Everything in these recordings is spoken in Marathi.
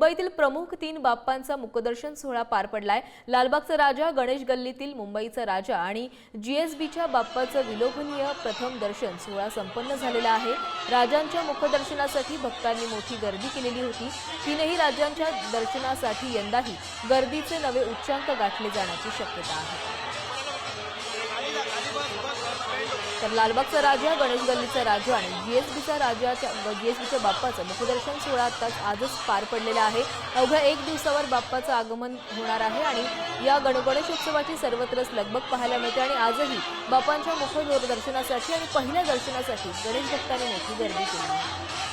मुंबईतील प्रमुख तीन बाप्पांचा मुखदर्शन सोहळा पार पडलाय. लालबागचा राजा गणेश गल्लीतील मुंबईचा राजा आणि जीएसबीच्या बाप्पाचं विलोभनीय प्रथम दर्शन सोहळा संपन्न झालेला आहे. राजांच्या मुखदर्शनासाठी भक्तांनी मोठी गर्दी केलेली होती. तीनही राजांच्या दर्शनासाठी यंदाही गर्दीचे नवे उच्चांक गाठले जाण्याची शक्यता आहे. तर लालबागचा राजा गणेश गल्लीचा राजा आणि जीएसबीचा राजाच्या जीएसबीच्या बाप्पाचं मुखदर्शन सोहळा आताच आजच पार पडलेला आहे. अवघ्या एक दिवसावर बाप्पाचं आगमन होणार आहे आणि या गण गणेशोत्सवाची सर्वत्रच लगबग पाहायला मिळते आणि आजही बाप्पांच्या मुखदर्शनासाठी आणि पहिल्या दर्शनासाठी गणेश भक्तांनी मोठी गर्दी केली.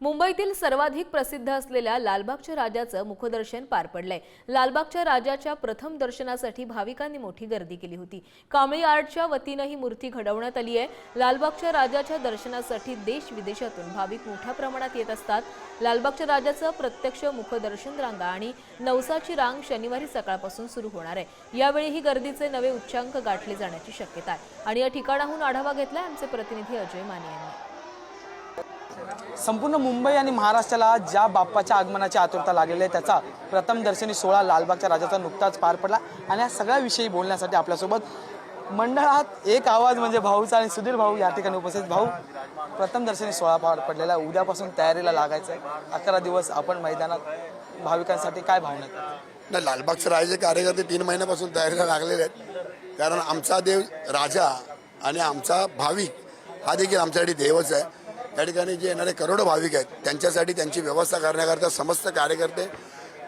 मुंबईतील सर्वाधिक प्रसिद्ध असलेल्या लालबागच्या राजाचं मुखदर्शन पार पडलंय. लालबागच्या राजाच्या प्रथम दर्शनासाठी भाविकांनी मोठी गर्दी केली होती. कांबळी आर्टच्या वतीनं ही मूर्ती घडवण्यात आली आहे. लालबागच्या राजाच्या दर्शनासाठी देश विदेशातून भाविक मोठ्या प्रमाणात येत असतात. लालबागच्या राजाचं प्रत्यक्ष मुखदर्शन रांगा आणि नवसाची रांग शनिवारी सकाळपासून सुरू होणार आहे. यावेळी ही गर्दीचे नवे उच्चांक गाठले जाण्याची शक्यता आहे. आणि या ठिकाणाहून आढावा घेतलाय आमचे प्रतिनिधी अजय माने यांनी. संपूर्ण मुंबई आणि महाराष्ट्राला ज्या बाप्पाच्या आगमनाची आतुरता लागलेली आहे त्याचा प्रथमदर्शनी सोहळा लालबागच्या राजाचा नुकताच पार पडला. आणि या सगळ्याविषयी बोलण्यासाठी आपल्यासोबत मंडळात एक आवाज म्हणजे भाऊचा आणि सुधीर भाऊ या ठिकाणी उपस्थित. भाऊ प्रथमदर्शनी सोहळा पार पडलेला आहे. उद्यापासून तयारीला लागायचं आहे. अकरा दिवस आपण मैदानात भाविकांसाठी काय भावना नाही लालबागचे राजाचे कार्यकर्ते तीन महिन्यापासून तयारीला लागलेले आहेत. कारण आमचा देव राजा आणि आमचा भाविक हा देखील आमच्यासाठी देवच आहे. या ठिकाणी जे येणारे करोडो भाविक आहेत त्यांच्यासाठी त्यांची व्यवस्था करण्याकरता समस्त कार्यकर्ते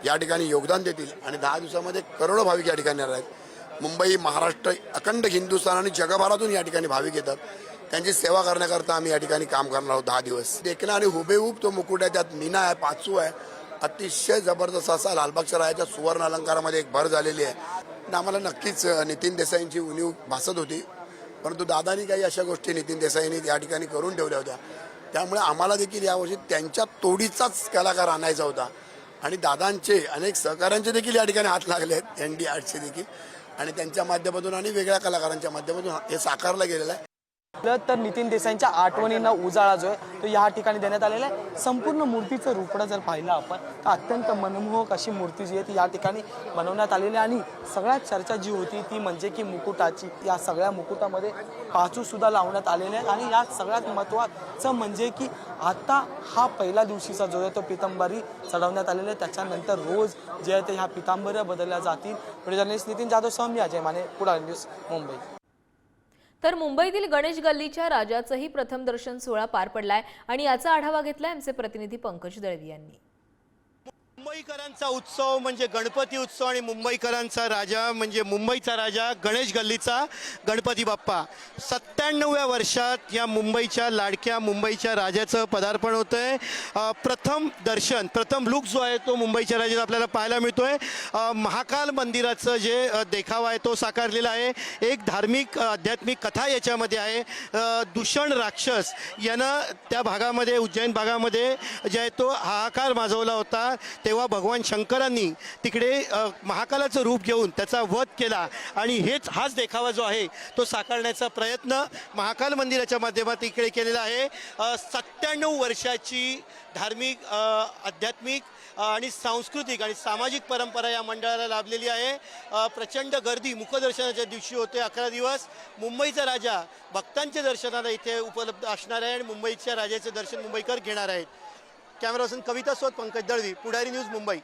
या ठिकाणी योगदान देतील. आणि दहा दिवसामध्ये करोडो भाविक या ठिकाणी येणार आहेत. मुंबई महाराष्ट्र अखंड हिंदुस्थान आणि जगभरातून या ठिकाणी भाविक येतात. त्यांची सेवा करण्याकरता आम्ही या ठिकाणी काम करणार आहोत दहा दिवस. देखणं आणि हुबेहूब तो मुकुट आहे त्यात मीना आहे पाचू आहे. अतिशय जबरदस्त असा लालबागच्या राजाच्या सुवर्ण अलंकारामध्ये एक भर झालेली आहे. आम्हाला नक्कीच नितीन देसाईंची उणीव भासत होती. परंतु दादानी काही अशा गोष्टी नितीन देसाईंनी या ठिकाणी करून ठेवल्या होत्या. त्यामुळे आम्हाला देखील यावर्षी त्यांच्या तोडीचाच कलाकार आणायचा होता. आणि दादांचे अनेक सहकाऱ्यांचे देखील या ठिकाणी हात लागले आहेत एन डी आर्टचे देखील. आणि त्यांच्या माध्यमातून आणि वेगळ्या कलाकारांच्या माध्यमातून हे साकारलं गेलेलं आहे. तर नितीन देसाईंच्या आठवणींना उजाळा जो आहे तो या ठिकाणी देण्यात आलेला आहे. संपूर्ण मूर्तीचं रूपणं जर पाहिलं आपण तर अत्यंत मनमोहक अशी मूर्ती जी आहे ती या ठिकाणी बनवण्यात आलेली आहे. आणि सगळ्यात चर्चा जी होती ती म्हणजे की मुकुटाची. या सगळ्या मुकुटामध्ये पाचूसुद्धा लावण्यात आलेले आहेत. आणि या सगळ्यात महत्त्वाचं म्हणजे की आता हा पहिल्या दिवशीचा जो आहे तो पितांबरी चढवण्यात आलेला आहे. त्याच्यानंतर रोज जे आहे ते ह्या पितांबऱ्या बदलल्या जातील. जर्नलिस्ट नितीन जाधव सह अजय माने पुढारी न्यूज मुंबई. तर मुंबईतील गणेश गल्लीच्या राजाचंही प्रथम दर्शन सोहळा पार पडलाय आणि याचा आढावा घेतलाय आमचे प्रतिनिधी पंकज दळवी यांनी. मुंबईकरांचा उत्सव म्हणजे गणपती उत्सव आणि मुंबईकरांचा राजा म्हणजे मुंबईचा राजा गणेश गल्लीचा गणपती बाप्पा. सत्त्याण्णव्या वर्षात या मुंबईच्या लाडक्या मुंबईच्या राजाचं पदार्पण होतं आहे प्रथम दर्शन प्रथम लुक जो आहे तो मुंबईच्या राजाचा आपल्याला पाहायला मिळतो आहे महाकाल मंदिराचं जे देखावा आहे तो साकारलेला आहे. एक धार्मिक आध्यात्मिक कथा याच्यामध्ये आहे. दूषण राक्षस यानं त्या भागामध्ये उज्जैन भागामध्ये जे आहे तो हाहाकार माजवला होता. तेव्हा भगवान शंकरांनी तिकडे महाकालाचं रूप घेऊन त्याचा वध केला. आणि हेच हाच देखावा जो आहे तो साकारण्याचा प्रयत्न महाकाल मंदिराच्या माध्यमात इकडे केलेला आहे. सत्त्याण्णव वर्षाची धार्मिक आध्यात्मिक आणि सांस्कृतिक आणि सामाजिक परंपरा या मंडळाला लाभलेली आहे. प्रचंड गर्दी मुखदर्शनाच्या दिवशी होते अकरा दिवस. मुंबईचा राजा भक्तांच्या दर्शनाला इथे उपलब्ध असणार आहे आणि मुंबईच्या राजाचे दर्शन मुंबईकर घेणार आहेत. Camera person Kavita Sot Pankaj Dalvi Pudhari news Mumbai.